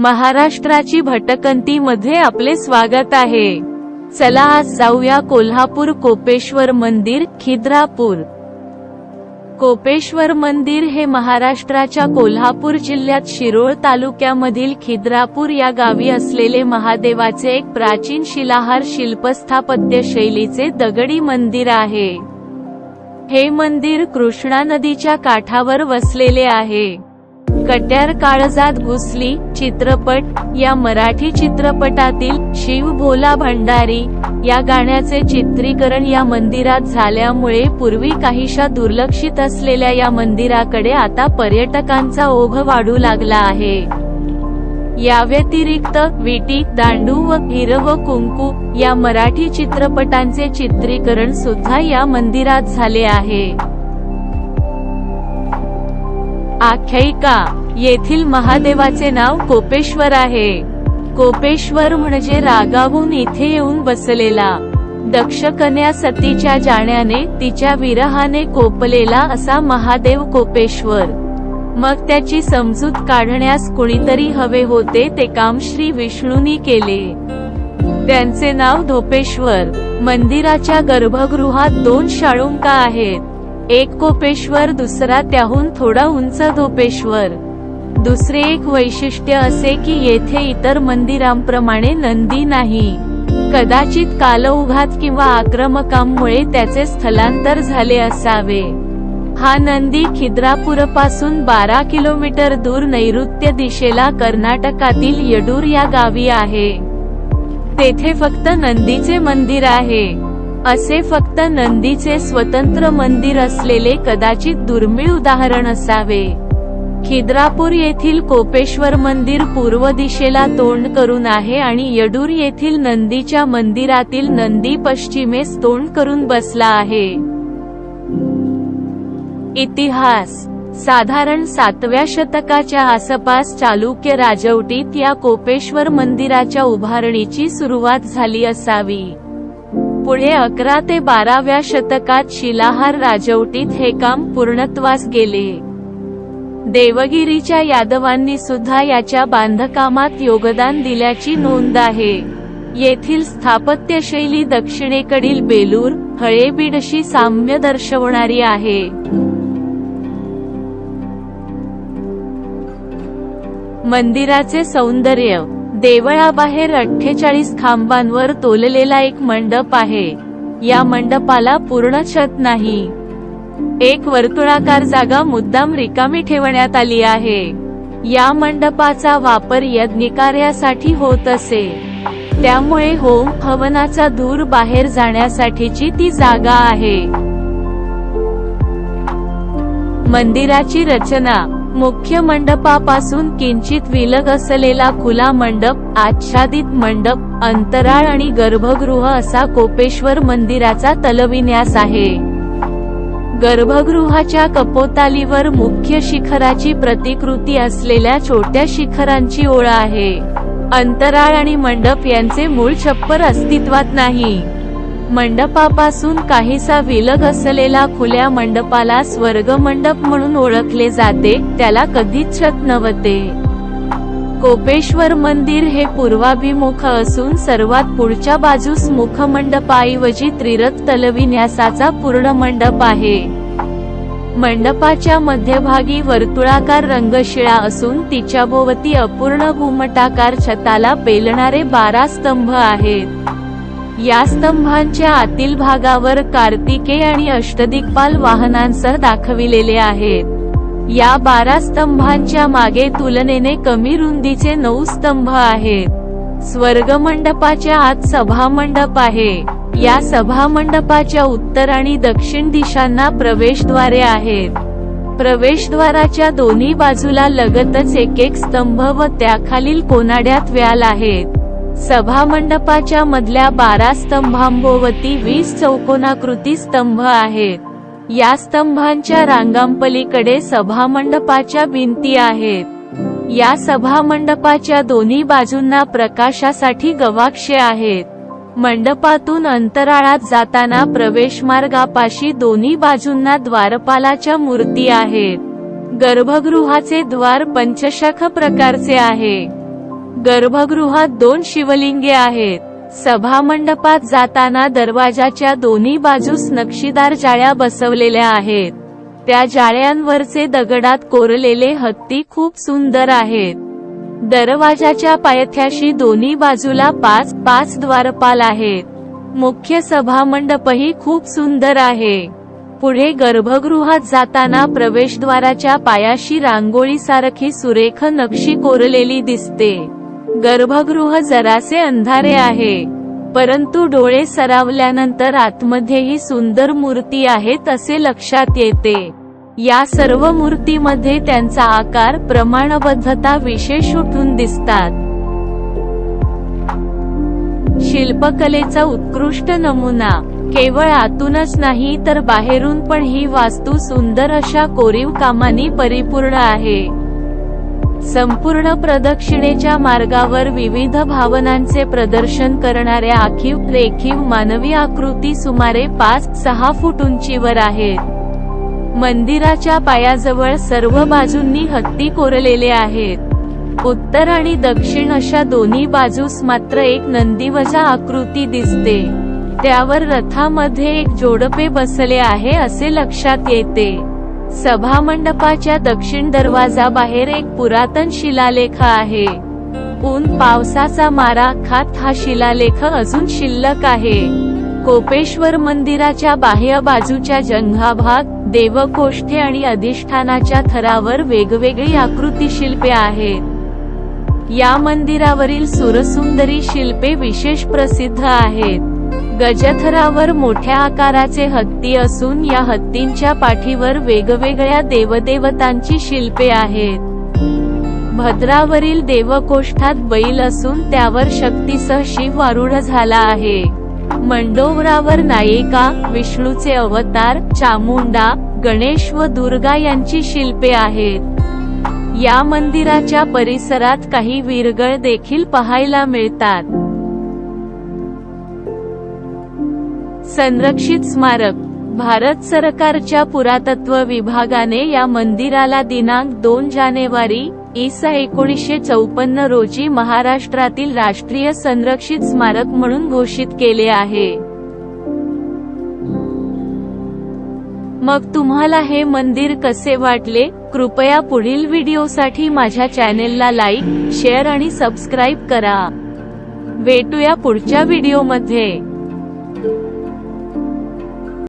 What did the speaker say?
महाराष्ट्राची भटकंती मध्ये आपले स्वागत आहे. चला आज जाऊया कोल्हापूर कोपेश्वर मंदिर खिद्रापूर. कोपेश्वर मंदिर हे महाराष्ट्राच्या कोल्हापूर जिल्ह्यात शिरोळ तालुक्यामधील खिद्रापूर या गावी असलेले महादेवाचे एक प्राचीन शिलाहार शिल्पस्थापत्य शैलीचे दगडी मंदिर आहे. हे मंदिर कृष्णा नदीच्या काठावर वसलेले आहे. कट्यार काळजात घुसली चित्रपट या मराठी चित्रपटातील शिव भोला भंडारी या गाण्याचे चित्रीकरण या मंदिरात झाल्यामुळे पूर्वी काहीशा दुर्लक्षित असलेल्या या मंदिराकडे आता पर्यटकांचा ओघ वाढू लागला आहे. या व्यतिरिक्त विटी दांडू व हिरव कुंकू या मराठी चित्रपटांचे चित्रीकरण सुद्धा या मंदिरात झाले आहे. आख्यायिका येथील महादेवाचे नाव कोपेश्वर आहे. कोपेश्वर म्हणजे रागावून इथे येऊन बसलेला. दक्ष कन्या सतीच्या जाण्याने तिच्या विरहाने कोपलेला असा महादेव कोपेश्वर. मग त्याची समजूत काढण्यास कुणीतरी हवे होते ते काम श्री विष्णूनी केले. त्यांचे नाव धोपेश्वर. मंदिराच्या गर्भगृहात दोन शाळुंका आहेत. एक कोपेश्वर दुसरा त्याहून थोडा उंच धोपेश्वर. दुसरे एक वैशिष्ट्य असे की येथे इतर मंदिरांप्रमाणे नंदी नाही. कदाचित कालौघात किंवा आक्रमकांमुळे त्याचे स्थलांतर झाले असावे. हा नंदी खिद्रापूरपासून बारा किलोमीटर दूर नैऋत्य दिशेला कर्नाटकातील यडूर या गावी आहे. तेथे फक्त नंदीचे मंदिर आहे. असे फक्त नंदीचे स्वतंत्र मंदिर असलेले कदाचित दुर्मिळ उदाहरण असावे. खिद्रापूर येथील कोपेश्वर मंदिर पूर्व दिशेला तोंड करून आहे आणि यडूर येथील नंदीच्या मंदिरातील नंदी पश्चिमेस तोंड करून बसला आहे. इतिहास. साधारण सातव्या शतकाच्या आसपास चालुक्य राजवटीत या कोपेश्वर मंदिराच्या उभारणीची सुरुवात झाली असावी. पुढे अकरा ते बाराव्या शतकात शिलाहार राजवटीत हे काम पूर्णत्वास गेले. देवगिरीच्या यादवांनी सुद्धा याच्या बांधकामात योगदान दिल्याची नोंद आहे. येथील स्थापत्यशैली दक्षिणेकडील बेलूर हळेबीडशी साम्य दर्शवणारी आहे. मंदिराचे सौंदर्य देवळाबाहेर अठ्ठेचाळीस खांबांवर तोललेला एक मंडप आहे. या मंडपाला पूर्ण छत नाही. एक वर्तुळाकार जागा मुद्दाम रिकामी ठेवण्यात आली आहे. या मंडपाचा वापर यज्ञकार्यासाठी होत असे. त्यामुळे होम हवनाचा धूर बाहेर जाण्यासाठीची ती जागा आहे. मंदिराची रचना. मुख्य मंडपापासून किंचित विलग असलेला खुला मंडप आच्छादित मंडप अंतराळ आणि गर्भगृह असा कोपेश्वर मंदिराचा तलविन्यास आहे. गर्भगृहाच्या कपोतालीवर मुख्य शिखराची प्रतिकृती असलेल्या छोट्या शिखरांची ओळ आहे. अंतराळ आणि मंडप यांचे मूळ छप्पर अस्तित्वात नाही. मंडपापासून काहीसा विलग असलेला खुल्या मंडपाला स्वर्ग मंडप म्हणून ओळखले जाते त्याला कधीच छत नव्हते. कोपेश्वर मंदिर हे पूर्वाभिमुख असून सर्वात पुढच्या बाजूस मुखमंडपाऐवजी त्रिरथ तलविन्यासाचा पूर्ण मंडप आहे. मंडपाच्या मध्यभागी वर्तुळाकार रंगशिळा असून तिच्याभोवती अपूर्ण घुमटाकार छताला पेलणारे बारा स्तंभ आहेत. या स्तंभांच्या आतील भागावर कार्तिके आणि अष्टदिग्पाल वाहनांसह दाखविलेले आहेत. या बारा स्तंभांच्या मागे तुलनेने कमी रुंदीचे नऊ स्तंभ आहेत स्वर्ग मंडपाच्या आत सभा मंडप आहे. या सभा मंडपाच्या उत्तर आणि दक्षिण दिशांना प्रवेशद्वारे आहेत. प्रवेशद्वाराच्या दोन्ही बाजूला लगतच एक एक स्तंभ व त्याखालील कोनाड्यात व्याल आहेत. सभा मंडपाच्या मधल्या बारा स्तंभांभोवती वीस चौकोनाकृती स्तंभ आहेत. या स्तंभांच्या रांगांपलीकडे सभामंडपाच्या भिंती आहेत. या सभामंडपाच्या दोन्ही बाजूंना प्रकाशासाठी गवाक्षे आहेत. मंडपातून अंतराळात जाताना प्रवेशमार्गापाशी दोन्ही बाजूंना द्वारपालाच्या मूर्ती आहेत. गर्भगृहाचे द्वार पंचशाख प्रकारचे आहे. गर्भगृहात दोन शिवलिंगे आहेत. सभामंडपात जाताना दरवाजाच्या दोन्ही बाजूस नक्षीदार जाळ्या बसवलेल्या आहेत. त्या जाळ्यांवरचे दगडात कोरलेले हत्ती खूप सुंदर आहेत. दरवाजाच्या पायथ्याशी दोन्ही बाजूला पाच पाच द्वारपाल आहेत. मुख्य सभामंडपही खूप सुंदर आहे. पुढे गर्भगृहात जाताना प्रवेशद्वाराच्या पायाशी रांगोळीसारखी सुरेख नक्षी कोरलेली दिसते. गर्भगृह जरासे अंधारे आहे. परंतु डोळे सरावल्यानंतर आतमध्ये ही सुंदर मूर्ती आहेत असे लक्षात येते. या सर्व मूर्तीमध्ये त्यांचा आकार प्रमाणबद्धता विशेष उठून दिसतात. शिल्पकलेचा उत्कृष्ट नमुना केवळ आतूनच नाही तर बाहेरून पण ही वास्तू सुंदर अशा कोरीव कामानी परिपूर्ण आहे. संपूर्ण प्रदक्षिणेच्या मार्गावर विविध भावनांचे प्रदर्शन करणाऱ्या आखीव रेखीव मानवी आकृती सुमारे पाच सहा फूट उंचीवर आहेत मंदिराच्या पायाजवळ सर्व बाजूंनी हत्ती कोरलेले आहेत. उत्तर आणि दक्षिण अशा दोन्ही बाजूस मात्र एक नंदीवजा आकृती दिसते. त्यावर रथामध्ये एक जोडपे बसले आहे असे लक्षात येते. सभामंडपाच्या दक्षिण दरवाजा बाहेर एक पुरातन शिलालेख आहे. ऊन पावसाचा मारा खात हा शिलालेख अजून शिल्लक आहे. कोपेश्वर मंदिराच्या बाह्य बाजूच्या जंघाभाग देवकोष्ठे आणि अधिष्ठानाच्या थरावर वेगवेगळी आकृती शिल्पे आहेत. या मंदिरावरील सुरसुंदरी शिल्पे विशेष प्रसिद्ध आहेत. गजथरावर मोठ्या आकाराचे हत्ती असून या हत्तींच्या पाठीवर वेगवेगळ्या देवदेवतांची शिल्पे आहेत. भद्रावरील देवकोष्ठात बैल असून त्यावर शक्तीसह शिव आरूढ झाला आहे. मंडोवरावर नायिका विष्णूचे अवतार चामुंडा गणेश व दुर्गा यांची शिल्पे आहेत. या मंदिराच्या परिसरात काही विरगळ देखील पाहायला मिळतात. संरक्षित स्मारक. भारत सरकारच्या पुरातत्व विभागाने या मंदिराला दिनांक दोन जानेवारी इसा एकोणीसशे चौपन्न रोजी महाराष्ट्रातील राष्ट्रीय संरक्षित स्मारक म्हणून घोषित केले आहे. मग तुम्हाला हे मंदिर कसे वाटले? कृपया पुढील व्हिडिओसाठी माझ्या चॅनेलला लाईक शेअर आणि सबस्क्राईब करा. भेटूया पुढच्या व्हिडिओमध्ये.